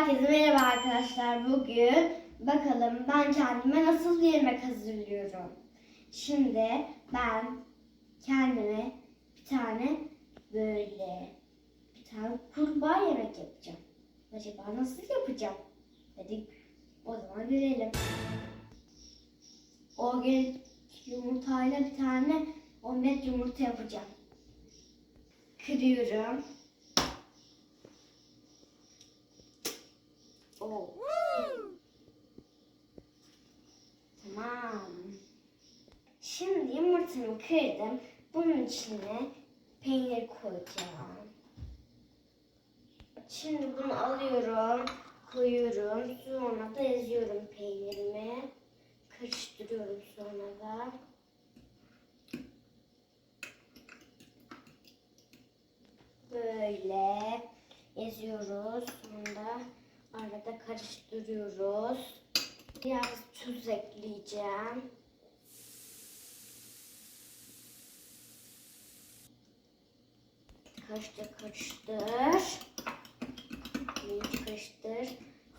Herkese merhaba arkadaşlar. Bugün bakalım ben kendime nasıl bir yemek hazırlıyorum. Şimdi ben kendime bir tane böyle bir tane kurbağa yemek yapacağım. Acaba nasıl yapacağım? Hadi o zaman görelim. O gün yumurtayla bir tane omlet yumurta yapacağım. Kırıyorum. Tamam. Şimdi yumurtamı kırdım. Bunun içine peynir koyacağım. Şimdi bunu alıyorum, koyuyorum. Sonra da eziyorum peynirimi. Karıştırıyorum sonra da. Böyle eziyoruz. Sonra arada karıştırıyoruz. Biraz tuz ekleyeceğim. Karıştır karıştır. Karıştır.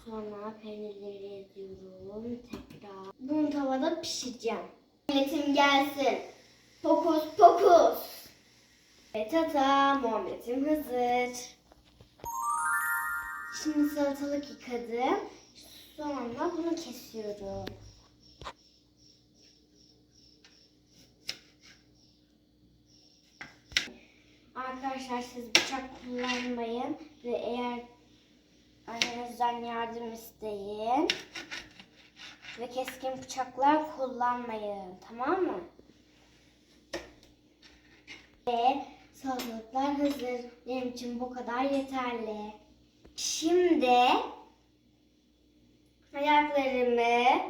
Sonra peynirleri eziyorum tekrar. Bunu tavada pişireceğim. Omletim gelsin. Fokus fokus. Ve tatam omletim hazır. Şimdi salatalık yıkadım. Sonra bunu kesiyorum. Arkadaşlar siz bıçak kullanmayın ve eğer annenizden yardım isteyin. Ve keskin bıçaklar kullanmayın. Tamam mı? Ve salatalıklar hazır. Benim için bu kadar yeterli. Şimdi ayaklarımı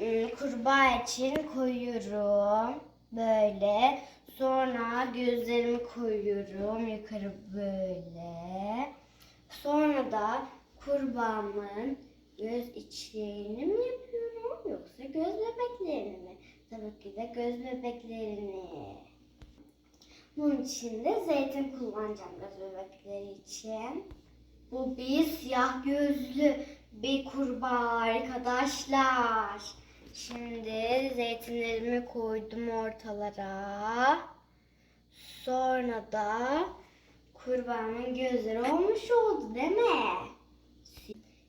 ım, kurbağa için koyuyorum. Böyle. Sonra gözlerimi koyuyorum yukarı böyle. Sonra da kurbağamın göz içlerini mi yapıyorum yoksa göz bebeklerini mi? Tabii ki de göz bebeklerini. Bunun için de zeytin kullanacağım göz bebekleri için. Bu bir siyah gözlü bir kurbağa arkadaşlar. Şimdi zeytinlerimi koydum ortalara. Sonra da kurbağamın gözleri olmuş oldu değil mi?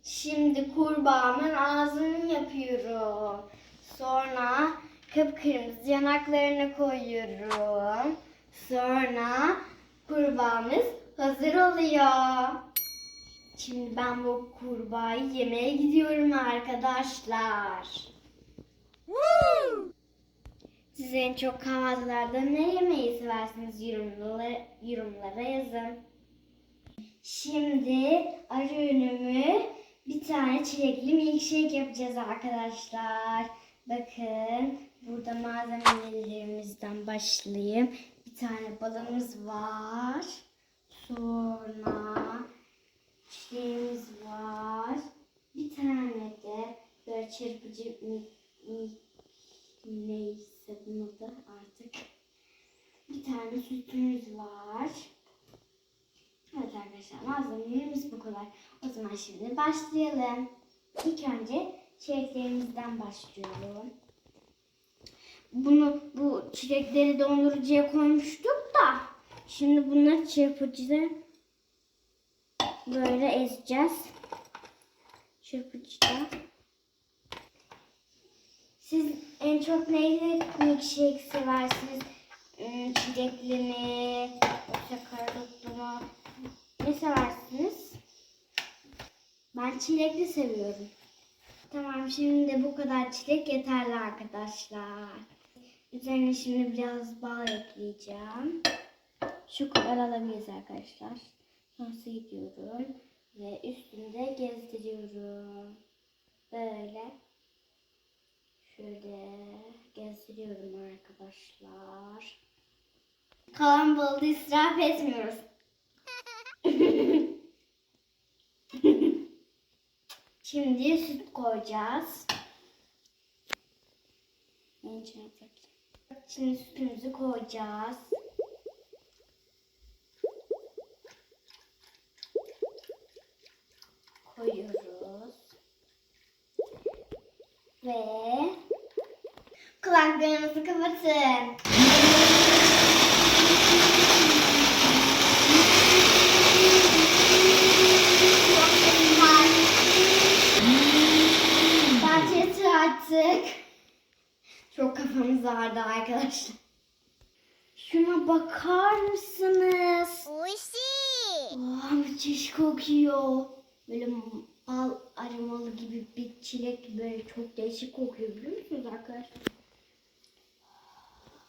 Şimdi kurbağamın ağzını yapıyorum. Sonra kıpkırmızı yanaklarını koyuyorum. Sonra kurbağamız hazır oluyor. Şimdi ben bu kurbağayı yemeye gidiyorum arkadaşlar. Siz en çok kahvaltılarda ne yemeği seversiniz yorumlara, yorumlara yazın. Şimdi ara önümü bir tane çilekli milkshake yapacağız arkadaşlar. Bakın burada malzemelerimizden başlayayım. Bir tane balımız var. Sonra çileğimiz var. Bir tane de böyle çırpıcı neyse bunun adı artık. Bir tane sütümüz var. Evet arkadaşlar malzemelerimiz bu kadar. O zaman şimdi başlayalım. İlk önce çileklerimizden başlıyorum. Bunu bu çilekleri dondurucuya koymuştuk da şimdi bunları çırpıcıda böyle ezeceğiz. Çırpıcıda. Siz en çok neyle milkshake seversiniz? Hmm, Çilekli mi? Yoksa karadutlu? Ne seversiniz? Ben çilekli seviyorum. Tamam şimdi de bu kadar çilek yeterli arkadaşlar. Üzerine şimdi biraz bal ekleyeceğim. Şu kadar alabiliriz arkadaşlar. Sonra gidiyorum ve üstünde gezdiriyorum. Böyle. Şöyle gezdiriyorum arkadaşlar. Kalan balı da israf etmiyoruz. Şimdi süt koyacağız. Şimdi sütümüzü koyacağız. koyuyoruz. Ve kulaklarınızı kapatın. Bence yeter artık. Çok kafamız ağrıdı arkadaşlar. Şuna bakar mısınız? Oishi. Oh, müthiş kokuyor. Böyle bal aromalı gibi bir çilek böyle çok değişik kokuyor biliyor musunuz arkadaşlar?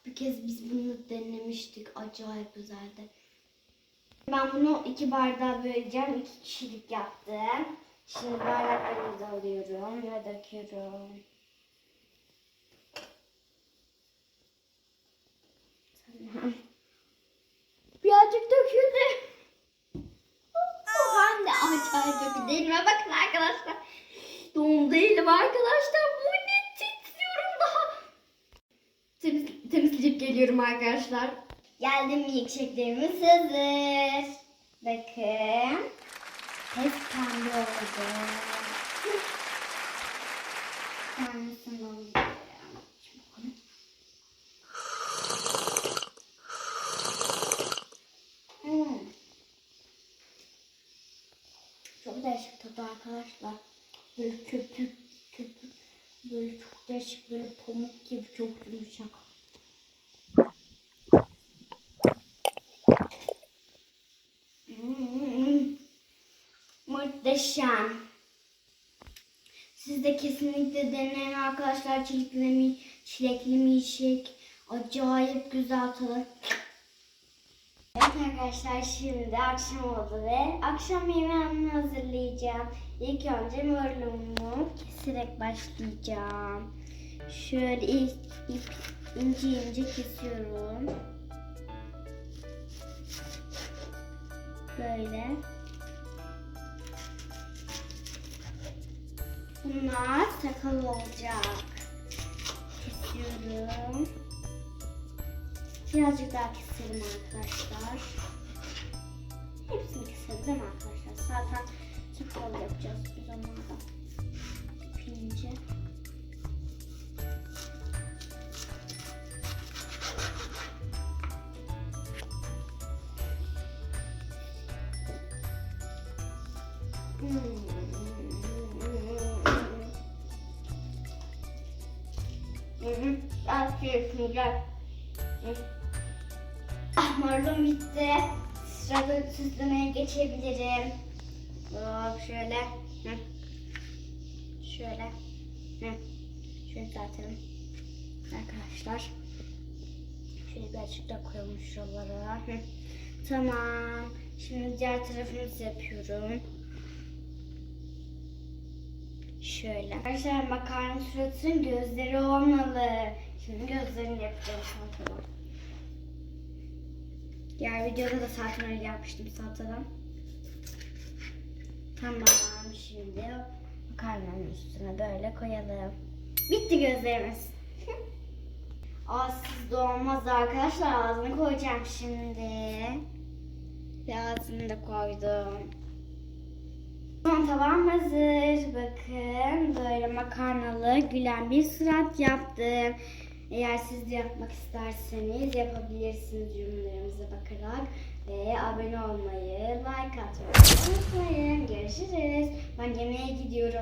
Bir kez biz bunu denemiştik. Acayip güzeldi. Ben bunu iki bardağa böleceğim. iki kişilik yaptım. Şimdi bardaklarımızı alıyorum ve döküyorum. Tamam. Birazcık döküldü. Hem de Elime bakın arkadaşlar. Doğum değilim arkadaşlar. Bu ne titriyorum daha. Temiz, temizleyip geliyorum arkadaşlar. Geldim milkshake'lerimiz hazır. Bakın. Hep pembe oldu. Ben sana Şimdi bakalım. Hmm. Çok değişik tadı arkadaşlar. Böyle köpük köpük. Böyle çok değişik böyle pamuk gibi çok yumuşak. Hmm. Muhteşem. Siz de kesinlikle deneyin arkadaşlar. Çilekli mi, çilekli milkshake. Acayip güzel tadı. Evet arkadaşlar şimdi akşam oldu ve akşam yemeğimi hazırlayacağım. İlk önce marulumu keserek başlayacağım. Şöyle ip, ip ince ince kesiyorum. Böyle. Bunlar sakal olacak. Kesiyorum. Birazcık daha keselim arkadaşlar. Hepsini keselim değil arkadaşlar? Zaten sakal yapacağız biz onlardan. İpince. Hmm. Aferin gel. Marulum bitti. Sırada süslemeye geçebilirim. Hop şöyle. Hı. Şöyle. Hı. Şöyle dağıtalım. Arkadaşlar. Şöyle birazcık da koyalım şuralara. Hı. Tamam. Şimdi diğer tarafını yapıyorum. Şöyle. Arkadaşlar makarna suratının gözleri olmalı. Şimdi gözlerini yapacağım salatadan. Diğer videoda da öyle yapmıştım salatadan. Tamam şimdi makarnanın üstüne böyle koyalım. Bitti gözlerimiz. Ağzsız da olmaz arkadaşlar. Ağzını koyacağım şimdi. Ve ağzını da koydum. Son tabağım hazır. Bakın böyle makarnalı gülen bir surat yaptım. Eğer siz de yapmak isterseniz yapabilirsiniz yorumlarımıza bakarak. Ve abone olmayı, like atmayı unutmayın. Görüşürüz. Ben yemeğe gidiyorum.